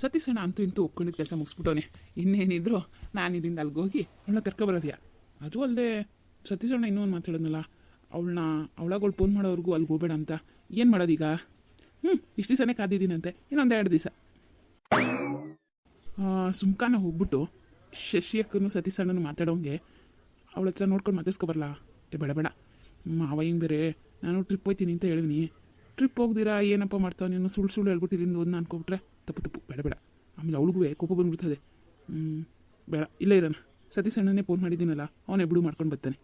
ಸತೀಶಣ್ಣ ಅಂತೂ ಇಂತೂ ಒಪ್ಕೊಂಡಿದ್ದ ಕೆಲಸ ಮುಗಿಸ್ಬಿಟ್ಟವನೆ. ಇನ್ನೇನಿದ್ರು ನಾನು ಇಲ್ಲಿಂದ ಅಲ್ಲಿಗೆ ಹೋಗಿ ಅವಳನ್ನ ಕರ್ಕೊಬರೋದ್ಯಾ? ಅದು ಅಲ್ಲದೆ ಸತೀಸಣ್ಣ ಇನ್ನೂ ಒಂದು ಮಾತಾಡೋದ್ನಲ್ಲ ಅವಳನ್ನ, ಅವಳಗಳು ಫೋನ್ ಮಾಡೋವರೆಗೂ ಅಲ್ಲಿಗೆ ಹೋಗಬೇಡ ಅಂತ. ಏನು ಮಾಡೋದೀಗ? ಹ್ಞೂ ಇಷ್ಟು ದಿವಸನೇ ಕಾದಿದ್ದೀನಂತೆ. ಇನ್ನೊಂದು ಎರಡು ದಿವಸ. ಸುಮ್ಕಾನ ಹೋಗ್ಬಿಟ್ಟು ಶಶಿ ಅಕ್ಕನು ಮಾತಾಡೋಂಗೆ ಅವಳ ಹತ್ರ ನೋಡ್ಕೊಂಡು ಮಾತಾಡ್ಸ್ಕೊಬರಲ್ಲ ಏ, ಬೇಡ ಬೇಡ. ಮಾವ ಹಿಂಗೆ ಬೇರೆ. ನಾನು ಟ್ರಿಪ್ ಹೋಯ್ತೀನಿ ಅಂತ ಹೇಳಿದ್ನಿ. ಟ್ರಿಪ್ ಹೋಗ್ದಿರಾ? ಏನಪ್ಪ ಮಾಡ್ತಾವ ನೀನು ಸುಳ್ಳು ಸುಳ್ಳು ಹೇಳ್ಬಿಟ್ಟು ಇಲ್ಲಿಂದ ಒಂದು ಅನ್ಕೊಬಿಟ್ರೆ ತಪ್ಪು ತಪ್ಪು ಬೇಡ ಬೇಡ. ಆಮೇಲೆ ಅವಳಿಗೂ ಕೋಪ ಬಂದ್ಬಿಡ್ತದೆ. ಹ್ಞೂ ಬೇಡ ಇಲ್ಲ ಇರೋಣ. ಸತೀಶ್ ಅಣ್ಣನೇ ಫೋನ್ ಮಾಡಿದ್ದೀನಲ್ಲ ಅವನೇ ಬಿಡು ಮಾಡ್ಕೊಂಡು ಬರ್ತಾನೆ.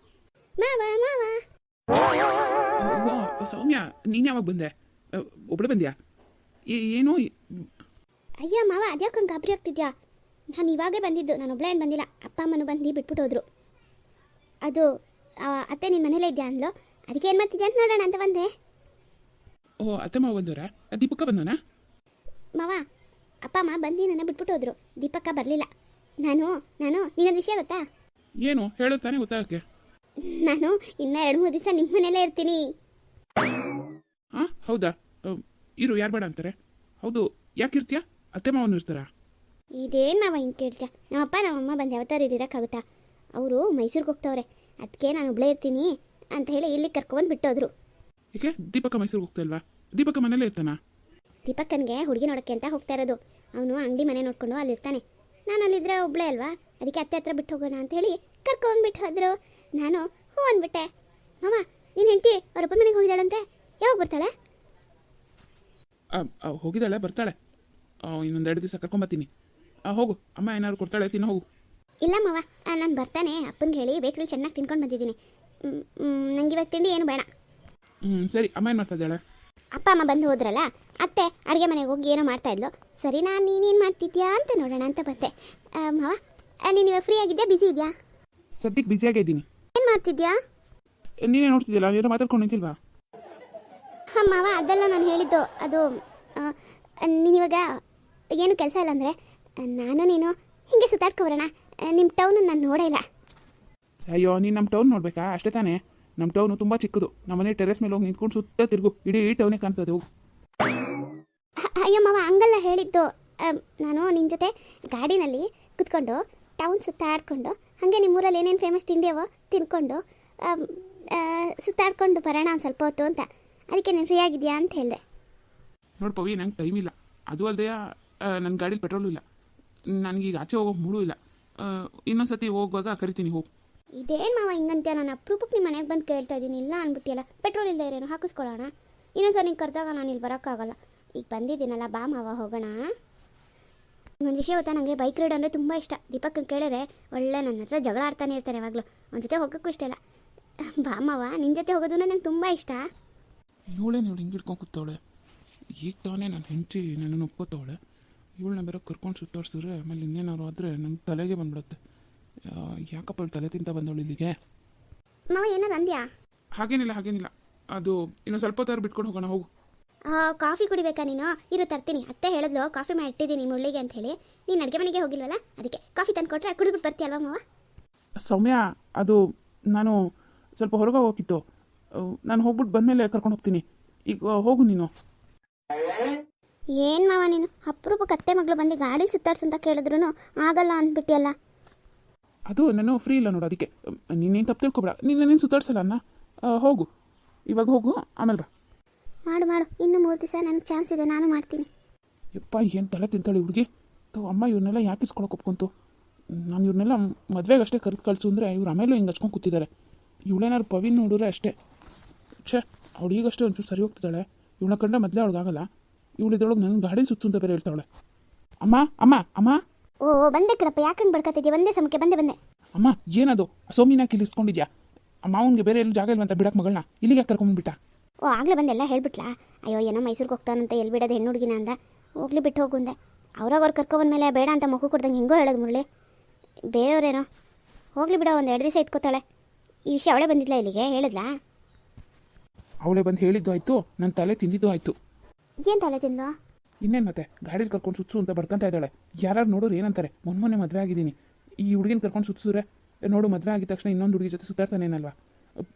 ಮಾವ ಮಾವ. ಓ ಸೌಮ್ಯ ನೀನು ಯಾವಾಗ ಬಂದೆ? ಒಬ್ಬಳೆ ಬಂದ್ಯಾ? ಏನೋ ಅಯ್ಯೋ ಮಾವ ಅದ್ಯಾಕಂಗೆ ಗಾಬರಿ ಆಗ್ತಿದ್ಯಾ? ನಾನು ಇವಾಗೇ ಬಂದಿದ್ದು ನಾನು ಒಬ್ಳೇನು ಬಂದಿಲ್ಲ. ಅಪ್ಪ ಅಮ್ಮನೂ ಬಂದು ಬಿಟ್ಬಿಟ್ಟು ಹೋದ್ರು. ಅದು ಅತ್ತೆ ನಿನ್ನ ಮನೇಲೇ ಇದೆಯಾ ಅಂದ್ಲು? ಅದಕ್ಕೆ ಏನು ಮಾಡ್ತಿದ್ಯಾ ಅಂತ ನೋಡೋಣ ಅಂತ ಬಂದೆ. ಓ ಅತ್ತೆ ಮಾವ ಬಂದವರಾ? ದೀಪಕ್ಕ ಬಂದವನಾ? ಮಾವ ಅಪ್ಪ ಅಮ್ಮ ಬಂದು ನನ್ನ ಬಿಟ್ಬಿಟ್ಟು ಹೋದ್ರು. ದೀಪಕ್ಕ ಬರಲಿಲ್ಲ. ನಾನು ನಾನು ನಿನ್ನೊಂದು ವಿಷಯ ಗೊತ್ತಾ? ಏನು? ಹೇಳುತ್ತಾನೆ ತಾನೇ ಗೊತ್ತಾಗಕ್ಕೆ. ನಾನು ಇನ್ನ ಎರಡು ಮೂರು ದಿವಸ ನಿಮ್ಮ ಮನೆಯಲ್ಲೇ ಇರ್ತೀನಿ. ಹಾಂ ಹೌದಾ? ಇರು ಯಾರು ಬೇಡ ಅಂತಾರೆ? ಹೌದು ಯಾಕೆ ಇರ್ತೀಯ? ಅತ್ತೆ ಮಾವನು ಇರ್ತಾರಾ? ಇದೇನು ಮಾವ ಹಿಂಗೆ ಕೇಳ್ತೀಯ? ನಮ್ಮಪ್ಪ ನಮ್ಮಮ್ಮ ಬಂದು ಯಾವತ್ತಾರು ಇರೋಕ್ಕಾಗುತ್ತಾ ಅವರು ಮೈಸೂರಿಗೆ ಹೋಗ್ತವ್ರೆ. ಅದಕ್ಕೆ ನಾನು ಒಬ್ಳೇ ಇರ್ತೀನಿ ಅಂತ ಹೇಳಿ ಇಲ್ಲಿ ಕರ್ಕೊಂಡ್ಬಂದು ಬಿಟ್ಟೋದ್ರು. ಏಕೆ? ದೀಪಕ ಮೈಸೂರಿಗೆ ಹೋಗ್ತಾ ಇಲ್ವಾ? ದೀಪಕ ಮನೇಲೇ ಇರ್ತಾನಾ? ದೀಪಕ್ಕನ್ಗೆ ಹುಡುಗಿ ನೋಡೋಕ್ಕೆ ಅಂತ ಹೋಗ್ತಾ ಇರೋದು. ಅವನು ಅಂಗಡಿ ಮನೆ ನೋಡ್ಕೊಂಡು ಅಲ್ಲಿರ್ತಾನೆ. ನಾನು ಅಲ್ಲಿದ್ರೆ ಒಬ್ಬಳೇ ಅಲ್ವಾ? ಅದಕ್ಕೆ ಅತ್ತೆ ಹತ್ರ ಬಿಟ್ಟು ಹೋಗೋಣ ಅಂತ ಹೇಳಿ ಕರ್ಕೊಂಡ್ಬಿಟ್ಟು ಹೋದ್ರು. ನಾನು ಹ್ಞೂ ಅಂದ್ಬಿಟ್ಟೆ. ಮಾಮ ನೀನು ಹೆಂಡತಿ ಅವರಪ್ಪನ ಮನೆಗೆ ಹೋಗಿದ್ದಾಳಂತೆ? ಯಾವಾಗ ಬರ್ತಾಳೆ? ಹೋಗಿದ್ದಾಳೆ ಬರ್ತಾಳೆ. ಇನ್ನೊಂದು ಎರಡು ದಿವಸ ಕರ್ಕೊಂಬತ್ತೀನಿ ಆ, ಹೋಗು. ಅಮ್ಮ ಏನಾದ್ರು ಕೊಡ್ತಾಳೆ ತಿನ್ನೋ ಹೋಗು. ಇಲ್ಲ ಮಾವ ನಾನು ಬರ್ತಾನೆ. ಅಪ್ಪನಿಗೆ ಹೇಳಿ ಬೇಕರಿ ಚೆನ್ನಾಗಿ ತಿನ್ಕೊಂಡು ಬಂದಿದ್ದೀನಿ. ನಂಗೆ ಇವಾಗ ತಿಂಡಿ ಏನು ಬೇಡ. ಹ್ಞೂ ಸರಿ. ಅಮ್ಮ ಏನು ಮಾಡ್ತಾ ಇದ್ದಾಳೆ? ಅಪ್ಪ ಅಮ್ಮ ಬಂದು ಹೋದ್ರಲ್ಲ ಅತ್ತೆ ಅಡುಗೆ ಮನೆಗೆ ಹೋಗಿ ಏನೋ ಮಾಡ್ತಾ ಇದ್ಲು. ಸರಿ ನಾನು ನೀನೇನು ಮಾಡ್ತಿದ್ಯಾ ಅಂತ ನೋಡೋಣ ಅಂತ ಬಂದೆ. ಮಾವ ನೀನು ಇವಾಗ ಫ್ರೀ ಆಗಿದ್ಯಾ? ಬಿಸಿ ಇದೆಯಾ? ಸದ್ಯಕ್ಕೆ ಬ್ಯುಸಿಯಾಗೇ ಇದ್ದೀನಿ. ಏನು ಮಾಡ್ತಿದ್ಯಾ? ನೀನೇ ನೋಡ್ತಿದ್ದಿಲ್ಲ ಏನೋ ಮಾತಾಡ್ಕೊಂಡು ನಿಂತಿಲ್ವಾ? ಹಾಂ ಮಾವ ಅದೆಲ್ಲ ನಾನು ಹೇಳಿದ್ದು ಅದು ನೀನು ಇವಾಗ ಏನು ಕೆಲಸ ಇಲ್ಲ ಅಂದರೆ ನಾನು ನೀನು ಹಿಂಗೆ ಸುತ್ತಾಡ್ಕೊಬರೋಣ ನಿಮ್ಮ ಟೌನು ನಾನು ನೋಡೇ ಇಲ್ಲ. ಅಯ್ಯೋ ನೀನು ನಮ್ಮ ಟೌನ್ ನೋಡಬೇಕಾ? ಅಷ್ಟೇ ತಾನೇ. ನಮ್ಮ ಟೌನು ತುಂಬ ಚಿಕ್ಕದು. ನಮ್ಮ ಮನೆ ಟೆರೆಸ್ ಮೇಲೆ ಹೋಗಿ ನಿಂತ್ಕೊಂಡು ಸುತ್ತ ತಿರುಗು. ಇಡೀ ಟೌನೇ ಕಾಣ್ತದೆ ಹೋಗು. ಅಯ್ಯೋ ಮಾವ ಹಂಗಲ್ಲ ಹೇಳಿದ್ದು. ಅಮ್, ನಾನು ನಿನ್ನ ಜೊತೆ ಗಾಡಿನಲ್ಲಿ ಕುತ್ಕೊಂಡು ಟೌನ್ ಸುತ್ತಾಡ್ಕೊಂಡು ಹಾಗೆ ನಿಮ್ಮೂರಲ್ಲಿ ಏನೇನು ಫೇಮಸ್ ತಿಂಡಿಯವೋ ತಿನ್ಕೊಂಡು ಅಮ್, ಆ, ಸುತ್ತಾಡ್ಕೊಂಡು ಬರೋಣ ಒಂದು ಸ್ವಲ್ಪ ಹೊತ್ತು ಅಂತ. ಅದಕ್ಕೆ ನೀನು ಫ್ರೀ ಆಗಿದೆಯಾ ಅಂತ ಹೇಳಿದೆ. ನೋಡಿ ಪವಿ ನಂಗೆ ಟೈಮ್ ಇಲ್ಲ. ಅದು ಅಲ್ಲದೆ ನನ್ನ ಗಾಡೀಲಿ ಪೆಟ್ರೋಲು ಇಲ್ಲ. ನನಗೀಗ ಆಚೆ ಹೋಗೋ ಮೂಡೂ ಇಲ್ಲ. ಇನ್ನೊಂದು ಸತಿ ಹೋಗುವಾಗ ಕರಿತೀನಿ ಹೋಗು. ಇದೇನು ಮಾವ, ಹಿಂಗಂತ್ಯ? ನಾನು ಅಪ್ರೂಪಕ್ಕೆ ನಿಮ್ಮ ಮನೆಗೆ ಬಂದು ಕೇಳ್ತಾ ಇದ್ದೀನಿ ಇಲ್ಲ ಅಂದ್ಬಿಟ್ಟಿಯಲ್ಲ ಪೆಟ್ರೋಲ್ ಇಲ್ಲದೆ ಇರೇನು ಹಾಕಿಸ್ಕೊಳ್ಳೋಣ ಇನ್ನೊಂದ್ಸಲ ನಿಂಗೆ ಕರೆದಾಗ ನಾನು ಇಲ್ಲಿ ಬರೋಕ್ಕಾಗಲ್ಲ. ಈಗ ಬಂದಿದ್ದೀನಲ್ಲ, ಬಾ ಮಾವ, ಹೋಗೋಣ. ಒಂದು ವಿಷಯ ಗೊತ್ತಾ? ನನಗೆ ಬೈಕ್ ರೈಡ್ ಅಂದರೆ ತುಂಬ ಇಷ್ಟ. ದೀಪಕ್ ಕೇಳಿದ್ರೆ ಒಳ್ಳೆ ನನ್ನ ಹತ್ರ ಜಗಳ ಆಡ್ತಾನೆ ಇರ್ತಾನೆ ಯಾವಾಗಲೂ. ಅವನ ಜೊತೆ ಹೋಗೋಕ್ಕೂ ಇಷ್ಟ ಇಲ್ಲ. ಬಾ ಮಾವ ನಿನ್ನ ಜೊತೆ ಹೋಗೋದು ನಂಗೆ ತುಂಬ ಇಷ್ಟ. ಇವಳೆ ನೋಡಿ ಹಿಂಗೆ ಹಿಡ್ಕೊಂಡು ಕೂತವಳೆ. ಈಗ ತಾನೇ ನನ್ನ ಹೆಂಚಿ ನನ್ನನ್ನು ಒಪ್ಕೋತವಳೆ. ಇವಳನ್ನ ಬೇರೆ ಕರ್ಕೊಂಡು ಸುತ್ತಾಡ್ಸಿದ್ರೆ ಆಮೇಲೆ ಇನ್ನೇನಾದ್ರು ಆದರೆ ನನ್ನ ತಲೆಗೆ ಬಂದ್ಬಿಡುತ್ತೆ. ಯಾಕಪ್ಪ ತಲೆ ತಿಂತ ಬಂದವಳು ಇಲ್ಲಿಗೆ? ಮಾವ ಏನಾರು ಅಂದ್ಯಾ? ಹಾಗೇನಿಲ್ಲ ಹಾಗೇನಿಲ್ಲ. ಅದು ಇನ್ನು ಸ್ವಲ್ಪ ಹೊತ್ತಾರು ಬಿಟ್ಕೊಂಡು ಹೋಗೋಣ ಹೋಗು. ಆ, ಕಾಫಿ ಕುಡಿಬೇಕಾ ನೀನು? ಇರು ತರ್ತೀನಿ. ಅತ್ತೆ ಹೇಳಿದ್ಲು ಕಾಫಿ ಮಾಡಿ ಇಟ್ಟಿದ್ದೀನಿ ಮುಳ್ಳಿಗೆ ಅಂತ ಹೇಳಿ. ನೀನು ಅಡುಗೆ ಮನೆಗೆ ಹೋಗಿಲ್ವಲ್ಲ? ಅದಕ್ಕೆ ಕಾಫಿ ತಂದು ಕೊಟ್ಟರೆ ಕುಡಿದ್ಬಿಟ್ಟು ಬರ್ತೀಯಲ್ವಾ ಮಾವ? ಸೌಮ್ಯ ಅದು ನಾನು ಸ್ವಲ್ಪ ಹೊರಗೆ ಹೋಗಿತ್ತು ನಾನು ಹೋಗ್ಬಿಟ್ಟು ಬಂದಮೇಲೆ ಕರ್ಕೊಂಡು ಹೋಗ್ತೀನಿ. ಈಗ ಹೋಗು ನೀನು. ಏನು ಮಾವ ನೀನು? ಅಪರೂಪಕ್ಕೆ ಅತ್ತೆ ಮಗಳು ಬಂದು ಗಾಡಿ ಸುತ್ತಾಡ್ಸು ಅಂತ ಕೇಳಿದ್ರು ಆಗಲ್ಲ ಅಂದ್ಬಿಟ್ಟಿಯಲ್ಲ. ಅದು ನಾನು ಫ್ರೀ ಇಲ್ಲ ನೋಡು ಅದಕ್ಕೆ. ನೀನೇನು ತಪ್ಪು ತಿಳ್ಕೊಬೇಡ. ನೀನೇನು ಸುತ್ತಾಡ್ಸಲ್ಲ ಅನ್ನ ಹೋಗು. ಇವಾಗ ಹೋಗು ಆಮೇಲೆ ಬಾ. ಮಾಡು ಮಾಡು. ಇನ್ನು ಮೂರು ದಿವಸ ನನಗೆ ಚಾನ್ಸ್ ಇದೆ ನಾನು ಮಾಡ್ತೀನಿ. ಯಪ್ಪ ಏನು ತಲೆ ತಿಂತಾಳೆ ಹುಡುಗಿ? ತೋ ಅಮ್ಮ ಇವ್ರನ್ನೆಲ್ಲ ಯಾಕೆ ಇಸ್ಕೊಳಕ್ಕೆ ಒಪ್ಕೊಂತು? ನಾನು ಇವ್ರನ್ನೆಲ್ಲ ಮದುವೆಗೆ ಅಷ್ಟೇ ಕರೆದು ಕಳಿಸು ಅಂದರೆ ಇವ್ರು ಆಮೇಲೂ ಹಿಂಗೆ ಹಚ್ಕೊಂಡು ಕೂತಿದ್ದಾರೆ ಇವಳೇನಾದ್ರು ಪವಿನ್ ನೋಡಿದ್ರೆ ಅಷ್ಟೇ. ಛೇ ಅವಳು ಈಗಷ್ಟೇ ಒಂಚೂರು ಸರಿ ಹೋಗ್ತಿದ್ದಾಳೆ. ಇವಳ ಕಂಡ್ರೆ ಮೊದಲೇ ಅವಳಿಗಾಗಲ್ಲ. ಇವಳು ಇದ್ರೊಳಗೆ ನನ್ನ ಗಾಡಿ ಸುತ್ತು ಅಂತ ಬೇರೆ ಹೇಳ್ತಾವಳೆ. ಅಮ್ಮ ಅಮ್ಮ ಅಮ್ಮ. ಓ ಬಂದೆ ಕಣಪ್ಪ ಯಾಕಂಗೆ ಬಡ್ಕತ್ತಿದ್ಯಾ? ಒಂದೇ ಸಮಕ್ಕೆ ಬಂದೆ ಬಂದೆ. ಅಮ್ಮ ಏನದು? ಸೋಮಿನ ಇಲ್ಲಿ ಇಸ್ಕೊಂಡಿದ್ಯಾ ಮಾವನಿಗೆ ಬೇರೆ ಎಲ್ಲೂ ಜಾಗ ಇಲ್ವಂತ ಬಿಡಕ್ಕೆ ಮಗಳನ್ನ? ಇಲ್ಲಿಗೆ ಯಾಕೆ ಕರ್ಕೊಂಡ್ಬಿಟ್ಟ ಓ ಆಗಲೇ ಬಂದೆಲ್ಲ ಹೇಳ್ಬಿಟ್ಲಾ? ಅಯ್ಯೋ ಏನೋ ಮೈಸೂರಿಗೆ ಹೋಗ್ತಾನಂತ ಎಲ್ಲಿ ಬಿಡೋದು ಹೆಣ್ಣು ಹುಡುಗಿನ ಅಂದ. ಹೋಗ್ಲಿ ಬಿಟ್ಟು ಹೋಗುಂದೆ ಅವ್ರಾಗ ಅವ್ರು ಕರ್ಕೊಬಂದ್ಮೇಲೆ ಬೇಡ ಅಂತ ಮಗು ಕೊಡ್ದಂಗೆ ಹೆಂಗೋ ಹೇಳೋದು ಮುರಳಿ. ಬೇರೆಯವ್ರೇನೋ? ಹೋಗ್ಲಿ ಬಿಡ ಒಂದು ಎರಡು ದಿವಸ ಇಟ್ಕೋತಾಳೆ ಈ ವಿಷಯ ಅವಳೇ ಬಂದಿಲ್ಲ ಇಲ್ಲಿಗೆ? ಹೇಳಿದ್ಲಾ? ಅವಳೇ ಬಂದು ಹೇಳಿದ್ದು ಆಯಿತು ನನ್ನ ತಲೆ ತಿಂದಿದ್ದು ಆಯಿತು. ಏನು ತಲೆ ತಿಂದು ಇನ್ನೇನು ಮತ್ತೆ? ಗಾಡೀಲಿ ಕರ್ಕೊಂಡು ಸುತ್ತು ಅಂತ ಬರ್ಕೊಂತ ಇದ್ದಾಳೆ. ಯಾರು ನೋಡೋರು ಏನಂತಾರೆ? ಮೊನ್ನೆ ಮೊನ್ನೆ ಮದುವೆ ಆಗಿದ್ದೀನಿ. ಈ ಹುಡುಗಿನ ಕರ್ಕೊಂಡು ಸುತ್ತಿಸಿದ್ರೆ ನೋಡು, ಮದುವೆ ಆಗಿದ ತಕ್ಷಣ ಇನ್ನೊಂದು ಹುಡುಗಿ ಜೊತೆ ಸುತ್ತಾಡ್ತಾನೇನಲ್ವಾ?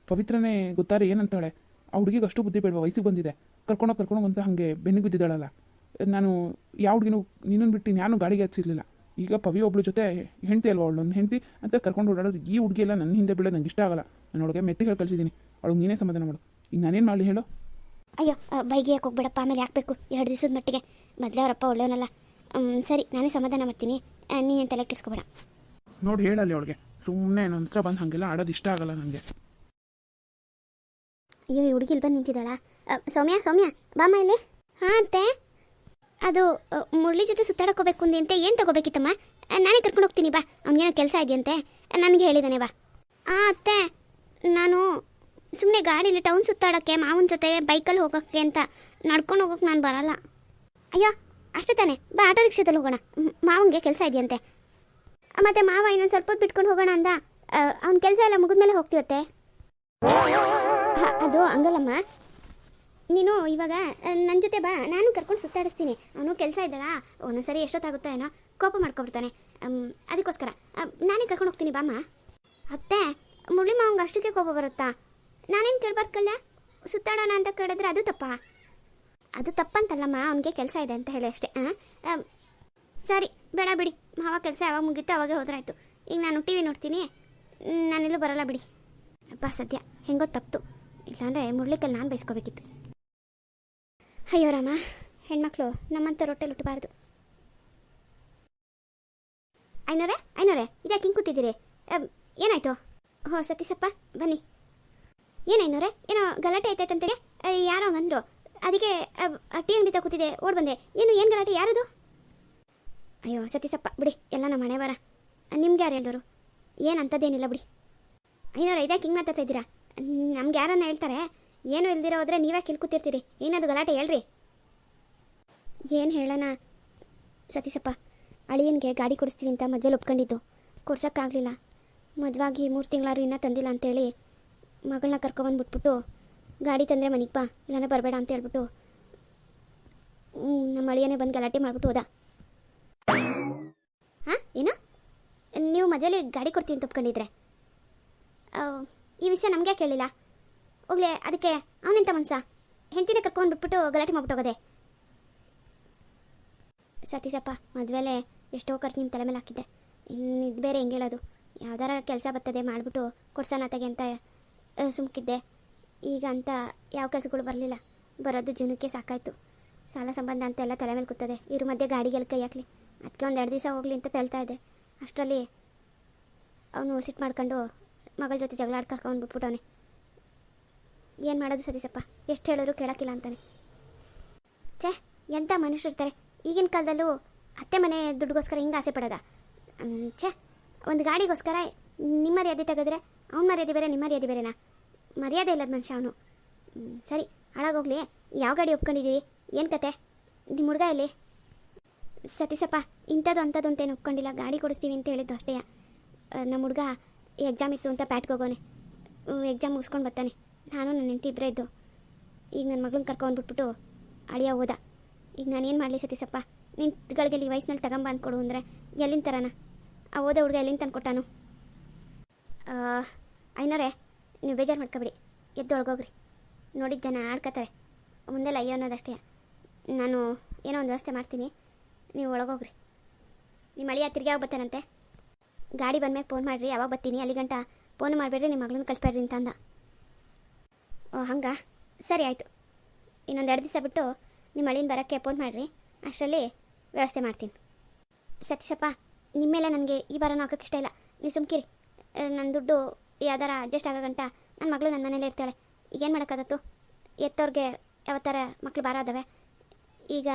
ಪವಿತ್ರನೇ ಗೊತ್ತಾರೆ ಏನಂತಾಳೆ? ಆ ಹುಡುಗಿಗೆ ಅಷ್ಟು ಬುದ್ಧಿ ಬೇಡವಾ? ವಯಸ್ಸಿಗೆ ಬಂದಿದೆ. ಕರ್ಕೊಂಡೋಗಿ ಕರ್ಕೊಂಡೋಗಿ ಅಂತ ಹಾಗೆ ಬೆನ್ನಿಗೆ ಬಿದ್ದಿದ್ದಾಳಲ್ಲ. ನಾನು ಯಾವ ಹುಡುಗಿನೂ ನಿನ್ನನ್ನು ಬಿಟ್ಟು ನಾನು ಗಾಡಿಗೆ ಹಚ್ಚಿರಲಿಲ್ಲ ಈಗ ಪವಿ ಒಬ್ಳ ಜೊತೆ ಹೆಂಡತಿ ಅಲ್ವಾ ಅವಳು? ನನ್ನ ಹೆಂಡತಿ ಅಂತ ಕರ್ಕೊಂಡು ಓಡಾಡೋದು ಈ ಹುಡುಗಿ ಎಲ್ಲ ನನ್ನ ಹಿಂದೆ ಬೀಳೋ ನಂಗೆ ಇಷ್ಟ ಆಗಲ್ಲ. ನಾನು ಅವಳಿಗೆ ಮೆತ್ತಿಗೆ ಕಳಿಸಿದ್ದೀನಿ ಅವಳು ನೀನೇ ಸಮಾಧಾನ ಮಾಡು. ಈಗ ನಾನೇನು ಮಾಡಲಿ ಹೇಳು? ಅಯ್ಯೋ ಬೈಗೆ ಯಾಕೆ ಹೋಗ್ಬೇಡಪ್ಪ ಆಮೇಲೆ ಹಾಕ್ಬೇಕು ಎರಡು ದಿವಸದ ಮಟ್ಟಿಗೆ. ಮೊದಲೇ ಅವರಪ್ಪ ಒಳ್ಳೆಯವನಲ್ಲ. ಸರಿ ನಾನೇ ಸಮಾಧಾನ ಮಾಡ್ತೀನಿ. ನೀನು ತಲೆ ಕೆಡಿಸ್ಕೊಬೇಡ. ನೋಡಿ ಹೇಳಲ್ಲಿ ಅವಳಿಗೆ. ಸುಮ್ಮನೆ ನನ್ನ ಹತ್ರ ಬಂದು ಹಾಗೆಲ್ಲ ಆಡೋದು ಇಷ್ಟ ಆಗಲ್ಲ ನನಗೆ ಅಯ್ಯೋ ಈ ಹುಡುಗಿ ಇಲ್ಲಿ ಬಂದು ನಿಂತಿದ್ದಾಳ? ಸೌಮ್ಯ ಸೌಮ್ಯ ಬಾಮ ಇಲ್ಲಿ? ಹಾಂ ಅಂತೆ ಅದು ಮುರಳಿ ಜೊತೆ ಅಂದೆ ಅಂತೆ. ಏನು ತಗೋಬೇಕಿತ್ತಮ್ಮ? ನಾನೇ ಕರ್ಕೊಂಡು ಹೋಗ್ತೀನಿ ಬಾ. ಅವ್ನಿಗೇನೋ ಕೆಲಸ ಇದೆಯಂತೆ. ನನಗೆ ಹೇಳಿದ್ದಾನೆ ಬಾ. ಹಾಂ ಅತ್ತೆ. ನಾನು ಸುಮ್ಮನೆ ಗಾಡೀಲಿ ಟೌನ್ ಸುತ್ತಾಡೋಕ್ಕೆ ಮಾವನ ಜೊತೆ ಬೈಕಲ್ಲಿ ಹೋಗೋಕ್ಕೆ ಅಂತ ನಡ್ಕೊಂಡು ಹೋಗೋಕೆ ನಾನು ಬರಲ್ಲ. ಅಯ್ಯೋ ಅಷ್ಟೇ ತಾನೆ. ಬಾ ಆಟೋ ರಿಕ್ಷಾದಲ್ಲಿ ಹೋಗೋಣ. ಮಾವನಿಗೆ ಕೆಲಸ ಇದೆಯಂತೆ. ಮತ್ತೆ ಮಾವ ಇನ್ನೊಂದು ಸ್ವಲ್ಪ ಹೊತ್ತು ಬಿಟ್ಕೊಂಡು ಹೋಗೋಣ ಅಂದ ಅವ್ನ ಕೆಲಸ ಎಲ್ಲ ಮುಗಿದ್ಮೇಲೆ ಮೇಲೆ ಹ, ಅದು ಹಂಗಲ್ಲಮ್ಮ ನೀನು ಇವಾಗ ನನ್ನ ಜೊತೆ ಬಾ. ನಾನು ಕರ್ಕೊಂಡು ಸುತ್ತಾಡಿಸ್ತೀನಿ. ಅವನು ಕೆಲಸ ಇದ್ದಾಗ ಒಂದೊಂದ್ಸರಿ ಎಷ್ಟೊತ್ತಾಗುತ್ತೋ ಏನೋ ಕೋಪ ಮಾಡ್ಕೊಬಿಡ್ತಾನೆ. ಅದಕ್ಕೋಸ್ಕರ. ನಾನೇ ಕರ್ಕೊಂಡು ಹೋಗ್ತೀನಿ ಬಾಮ್ಮ. ಅತ್ತೆ ಮುರಳಿ ಮಾವಂಗೆ ಅಷ್ಟಕ್ಕೆ ಕೋಪ ಬರುತ್ತಾ? ನಾನೇನು ಕೇಳ್ಬಾರ್ದು ಕಳ್ಳ? ಸುತ್ತಾಡೋಣ ಅಂತ ಕೇಳಿದ್ರೆ ಅದು ತಪ್ಪಾ? ಅದು ತಪ್ಪಂತಲ್ಲಮ್ಮ, ಅವನಿಗೆ ಕೆಲಸ ಇದೆ ಅಂತ ಹೇಳಿ ಅಷ್ಟೇ ಹಾಂ ಸರಿ, ಬೇಡ ಬಿಡಿ. ಮಾವ ಕೆಲಸ ಯಾವಾಗ ಮುಗೀತು ಅವಾಗೆ ಹೋದ್ರಾಯ್ತು. ಈಗ ನಾನು ಟಿ ವಿ ನೋಡ್ತೀನಿ. ನಾನೆಲ್ಲೂ ಬರಲ್ಲ ಬಿಡಿ. ಅಪ್ಪ ಸದ್ಯ. ಹೆಂಗೋ ತಪ್ಪು. ಇಲ್ಲಾಂದರೆ ಮುರಳಿಕಲ್ಲಿ ನಾನು ಬೈಸ್ಕೋಬೇಕಿತ್ತು. ಅಯ್ಯೋ ರಾಮ, ಹೆಣ್ಮಕ್ಳು ನಮ್ಮಂಥ ರೊಟ್ಟೆ ಲುಟ್ಟಬಾರ್ದು ಐನೋರೆ ಐನೋರೆ, ಇದ್ಯಾಕೆ ಹಿಂಗೆ ಕೂತಿದ್ದೀರಿ? ಏನಾಯ್ತು? ಹೋ ಸತೀಸಪ್ಪ ಬನ್ನಿ. ಏನೈನೋರೆ ಏನೋ ಗಲಾಟೆ ಆಯ್ತಾಯ್ತಂತೆ ಯಾರೋ ಹಂಗಂದ್ರು ಅದಕ್ಕೆ ಟಿ ಅಂಗಡಿ ಕೂತಿದೆ ಓಡ್ ಬಂದೆ. ಏನು ಏನು ಗಲಾಟೆ? ಯಾರದು? ಅಯ್ಯೋ ಸತೀಸಪ್ಪ ಬಿಡಿ, ಎಲ್ಲ ನಮ್ಮ ಮನೆ ಬರ ನಿಮ್ಗೆ ಯಾರು ಹೇಳಿದವರು ಏನು ಅಂಥದ್ದೇನಿಲ್ಲ ಬಿಡಿ. ಐನೋರ, ಇದ್ಯಾಕೆ ಹಿಂಗೆ ಮಾತಾಡ್ತಾ ಇದ್ದೀರಾ? ನಮ್ಗೆ ಯಾರನ್ನ ಹೇಳ್ತಾರೆ? ಏನು ಇಲ್ದಿರೋ ಹೋದ್ರೆ ನೀವೇ ಕೂತಿರ್ತೀರಿ ಏನದು ಗಲಾಟೆ ಹೇಳ್ರಿ. ಏನು ಹೇಳೋಣ? ಸತೀಸಪ್ಪ ಅಳಿಯನ್ಗೆ ಗಾಡಿ ಕೊಡಿಸ್ತೀವಿ ಅಂತ ಮದುವೆಲಿ ಒಪ್ಕೊಂಡಿದ್ದು. ಕೊಡ್ಸೋಕ್ಕಾಗಲಿಲ್ಲ. ಮದುವಾಗಿ ಮೂರು ತಿಂಗಳಾರು ಇನ್ನೂ ತಂದಿಲ್ಲ ಅಂತೇಳಿ ಮಗಳನ್ನ ಕರ್ಕೊಬಂದ್ಬಿಟ್ಬಿಟ್ಟು ಗಾಡಿ ತಂದರೆ ಮನೆಗೆ ಬಾ, ಇಲ್ಲಾಂದ್ರೆ ಬರಬೇಡ ಅಂತ ಹೇಳ್ಬಿಟ್ಟು ನಮ್ಮ ಅಳಿಯನೇ ಬಂದು ಗಲಾಟೆ ಮಾಡಿಬಿಟ್ಟು ಹೋದ. ಹಾಂ, ಏನು? ನೀವು ಮಜಲಿ ಗಾಡಿ ಕೊಡ್ತೀನಿ ತುಪ್ಕೊಂಡಿದ್ರೆ ಈ ವಿಷಯ ನಮಗೆ ಕೇಳಿಲ್ಲ ಹೋಗ್ಲೆ, ಅದಕ್ಕೆ ಅವನೆಂತ ಮನ್ಸ? ಹೆಂಡತಿನೇ ಕರ್ಕೊಂಡು ಬಿಟ್ಬಿಟ್ಟು ಗಲಾಟೆ ಮಾಡ್ಬಿಟ್ಟು ಹೋಗೋದೆ? ಸತೀಸಪ್ಪ ಮದುವೆಲೆ ಎಷ್ಟೋ ಖರ್ಚು ನಿಮ್ಮ ತಲೆ ಮೇಲೆ ಹಾಕಿದ್ದೆ. ಇನ್ನು ಇದು ಬೇರೆ ಹೆಂಗೆ ಹೇಳೋದು? ಯಾವ್ದಾರ ಕೆಲಸ ಬರ್ತದೆ ಮಾಡಿಬಿಟ್ಟು ಕೊಡ್ಸೋಣ ತಗೆ ಅಂತ ಸುಮ್ಕಿದ್ದೆ. ಈಗ ಅಂತ ಯಾವ ಕೆಲಸಗಳು ಬರಲಿಲ್ಲ. ಬರೋದು ಜೀವನಕ್ಕೆ ಸಾಕಾಯ್ತು. ಸಾಲ ಸಂಬಂಧ ಅಂತ ಎಲ್ಲ ತಲೆ ಮೇಲೆ ಕೂತದೆ. ಇರು ಮಧ್ಯೆ ಗಾಡಿಗೆಲ್ಲ ಕೈ ಹಾಕ್ಲಿ. ಅದಕ್ಕೆ ಒಂದು ಎರಡು ದಿವಸ ಹೋಗ್ಲಿ ಅಂತ ತಳ್ತಾ ಇದ್ದೆ. ಅಷ್ಟರಲ್ಲಿ ಅವನು ಸಿಟ್ಟು ಮಾಡ್ಕೊಂಡು ಮಗಳ ಜೊತೆ ಜಗಳ ಆಡ್ ಕರ್ಕೊಂಡು ಬಿಟ್ಬಿಟ್ಟವನೆ ಏನು ಮಾಡೋದು ಸತೀಸಪ್ಪ ಎಷ್ಟು ಹೇಳಿದ್ರು ಕೇಳೋಕ್ಕಿಲ್ಲ ಅಂತಾನೆ. ಛೇ ಎಂಥ ಮನುಷ್ಯರಿರ್ತಾರೆ ಈಗಿನ ಕಾಲದಲ್ಲೂ ಅತ್ತೆ ಮನೆ ದುಡ್ಡುಗೋಸ್ಕರ ಹಿಂಗೆ ಆಸೆ ಪಡೋದ? ಛೇ, ಒಂದು ಗಾಡಿಗೋಸ್ಕರ ನಿಮ್ಮ ಮರ್ಯಾದೆ ತೆಗೆದ್ರೆ ಅವ್ನ ಮರ್ಯಾದೆ ಬೇರೆ ನಿಮ್ಮ ಮರ್ಯಾದೆ ಬೇರೆನಾ? ಮರ್ಯಾದೆ ಇಲ್ಲದ ಮನುಷ್ಯ ಅವನು. ಸರಿ, ಹಾಳಾಗೋಗ್ಲಿ. ಯಾವ ಗಾಡಿ ಒಪ್ಕೊಂಡಿದ್ದೀರಿ ಏನು ಕತೆ? ನಿಮ್ಮ ಹುಡುಗ ಇಲ್ಲಿ ಸತೀಸಪ್ಪ ಇಂಥದ್ದು ಅಂಥದ್ದು ಅಂತೇನು ಒಪ್ಕೊಂಡಿಲ್ಲ. ಗಾಡಿ ಕೊಡಿಸ್ತೀವಿ ಅಂತ ಹೇಳಿದ್ದು ಅಷ್ಟೇ. ನಮ್ಮ ಹುಡುಗ ಎಕ್ಸಾಮ್ ಇತ್ತು ಅಂತ ಪ್ಯಾಟ್ಗೆ ಹೋಗೋನೆ. ಎಕ್ಸಾಮ್ ಮುಗಿಸ್ಕೊಂಡು ಬರ್ತಾನೆ. ನಾನು ನನ್ನ ಹೆಂಡತಿ ಇಬ್ಬರೇ ಇದ್ದು. ಈಗ ನನ್ನ ಮಗಳನ್ನ ಕರ್ಕೊಂಡ್ಬಿಟ್ಬಿಟ್ಟು ಅಳಿಯ ಹೋದ. ಈಗ ನಾನೇನು ಮಾಡಲಿ ಸತೀಸಪ್ಪ ನಿಂತ್ಗಳಿಗೆ ಈ ವಯಸ್ಸಿನಲ್ಲಿ ತಗೊಂಬ ಅಂದ್ಕೊಡು ಅಂದರೆ ಎಲ್ಲಿಂದ ತರಾನ? ಆ ಓದ ಹುಡುಗ ಎಲ್ಲಿಂದ ತಂದ್ಕೊಟ್ಟಾನು? ಐನೋರೆ ನೀವು ಬೇಜಾರು ಮಾಡ್ಕೊಬಿಡಿ. ಎದ್ದೊಳಗೋಗ್ರಿ ನೋಡಿದ ಜನ ಆಡ್ಕೋತಾರೆ ಮುಂದೆಲ್ಲ ಅಯ್ಯೋ ಅನ್ನೋದಷ್ಟೇ. ನಾನು ಏನೋ ಒಂದು ವ್ಯವಸ್ಥೆ ಮಾಡ್ತೀನಿ. ನೀವು ಒಳಗೋಗ್ರಿ. ನಿಮ್ಮ ಅಳಿಯ ತಿರ್ಗಿ ಯಾವಾಗ ಬರ್ತಾನಂತೆ ಗಾಡಿ ಬಂದ್ಮೇಲೆ ಫೋನ್ ಮಾಡಿರಿ. ಯಾವಾಗ ಬರ್ತೀನಿ ಅಲ್ಲಿ ಗಂಟ ಫೋನ್ ಮಾಡಬೇಡ್ರಿ. ನಿಮ್ಮ ಮಗಳನ್ನ ಕಳಿಸ್ಬೇಡ್ರಿ ಅಂತ ಅಂದ. ಓ, ಹಂಗ? ಸರಿ ಆಯಿತು. ಇನ್ನೊಂದು ಎರಡು ದಿವಸ ಬಿಟ್ಟು ನಿಮ್ಮ ಅಳಿನ ಬರೋಕ್ಕೆ ಫೋನ್ ಮಾಡಿರಿ. ಅಷ್ಟರಲ್ಲಿ ವ್ಯವಸ್ಥೆ ಮಾಡ್ತೀನಿ. ಸತೀಶಪ್ಪ ನಿಮ್ಮ ಮೇಲೆ ನನಗೆ ಈ ಬಾರನೂ ಹಾಕೋಕ್ಕೆ ಇಷ್ಟ ಇಲ್ಲ. ನೀವು ಸುಮ್ಕಿರಿ. ನನ್ನ ದುಡ್ಡು ಯಾವ್ದಾರ ಅಡ್ಜಸ್ಟ್ ಆಗೋ ನನ್ನ ಮಗಳು ನನ್ನ ಮನೇಲೇ ಇರ್ತಾಳೆ. ಈಗೇನು ಮಾಡೋಕ್ಕಾಗತ್ತು? ಎತ್ತವ್ರಿಗೆ ಯಾವತ್ತಾರ ಮಕ್ಳು ಭಾರ ಅದಾವೆ? ಈಗ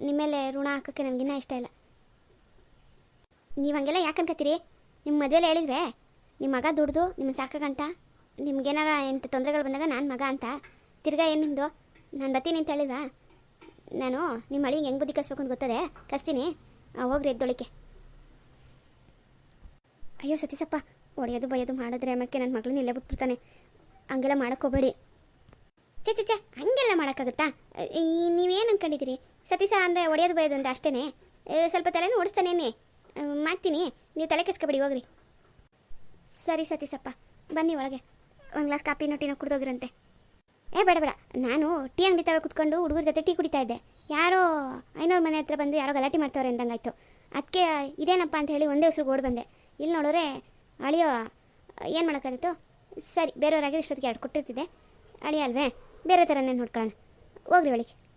ನಿಮ್ಮೇಲೆ ಋಣ ಹಾಕೋಕ್ಕೆ ನನಗಿನ್ನ ಇಷ್ಟ ಇಲ್ಲ. ನೀವು ಹಂಗೆಲ್ಲ ಯಾಕೆ ಅನ್ಕೋತೀರಿ ನಿಮ್ಮ ಮದುವೆಲ್ಲ ಹೇಳಿದ್ರೆ ನಿಮ್ಮ ಮಗ ದುಡ್ದು ನಿಮ್ಮ ಸಾಕಾಗಂಟ ನಿಮ್ಗೇನಾರ ಎಂಥ ತೊಂದರೆಗಳು ಬಂದಾಗ ನಾನು ಮಗ ಅಂತ. ತಿರ್ಗಾ ಏನು ನಿಮ್ಮದು ನಾನು ಬರ್ತೀನಿ ಅಂತ ಹೇಳಿದ್ವಾ ನಾನು ನಿಮ್ಮ ಅಳಿಗೆ ಹೆಂಗೆ ಬುದ್ಧಿ ಕಲಿಸ್ಬೇಕು ಅಂತ ಗೊತ್ತದೆ? ಕಲಿಸ್ತೀನಿ. ಹೋಗ್ರಿ ಎದ್ದೊಳಿಕೆ. ಅಯ್ಯೋ ಸತೀಸಪ್ಪ ಹೊಡೆಯೋದು ಬಯೋದು ಮಾಡಿದ್ರೆ ಅಮ್ಮಕ್ಕೆ ನನ್ನ ಮಗಳನ್ನ ಇಲ್ಲೇ ಬಿಟ್ಬಿಡ್ತಾನೆ. ಹಂಗೆಲ್ಲ ಮಾಡಕ್ಕೆ ಹೋಗಬೇಡಿ. ಚೆ ಚೆ ಚೆ ಹಂಗೆಲ್ಲ ಮಾಡೋಕ್ಕಾಗುತ್ತಾ? ನೀವೇನು ಅನ್ಕೊಂಡಿದ್ದೀರಿ? ಸತೀಸ ಅಂದರೆ ಒಡೆಯೋದು ಬೈಯೋದು ಅಂತ ಅಷ್ಟೇ ಸ್ವಲ್ಪ ತಲೆನೂ ಓಡಿಸ್ತಾನೇನೆ ಮಾಡ್ತೀನಿ. ನೀವು ತಲೆ ಕೆಸ್ಕೊಬೇಡಿ ಹೋಗ್ರಿ. ಸರಿ ಸತೀಸಪ್ಪ ಬನ್ನಿ ಒಳಗೆ. ಒಂದು ಗ್ಲಾಸ್ ಕಾಫಿ ಟೀನೋ ಕುಡ್ದೋಗಿರಂತೆ ಏ, ಬೇಡ ಬೇಡ. ನಾನು ಟೀ ಅಂಗಡಿ ತಗ ಕುತ್ಕೊಂಡು ಹುಡುಗರ ಜೊತೆ ಟೀ ಕುಡಿತಾ ಇದ್ದೆ. ಯಾರೋ ಐನೋರ್ ಮನೆ ಹತ್ರ ಬಂದು ಯಾರೋ ಗಲಾಟೆ ಮಾಡ್ತವ್ರೆ ಅಂದಂಗಾಯ್ತು. ಅದಕ್ಕೆ ಇದೇನಪ್ಪ ಅಂತ ಹೇಳಿ ಒಂದೇ ಉಸಿರು ಓಡಿ ಬಂದೆ. ಇಲ್ಲಿ ನೋಡಿದ್ರೆ ಅಳಿಯೋ, ಏನು ಮಾಡೋಕ್ಕಾಗಿತ್ತು ಸರಿ, ಬೇರೆಯವರಾಗಿ ಇಷ್ಟೊತ್ತಿಗೆ ಎರಡು ಕೊಟ್ಟಿರ್ತಿದ್ದೆ. ಅಳಿಯ ಅಲ್ವೇ ಬೇರೆ ಥರನೇ ನೋಡ್ಕೊಳ್ಳೋಣ? ಹೋಗ್ರಿ ಒಳಗೆ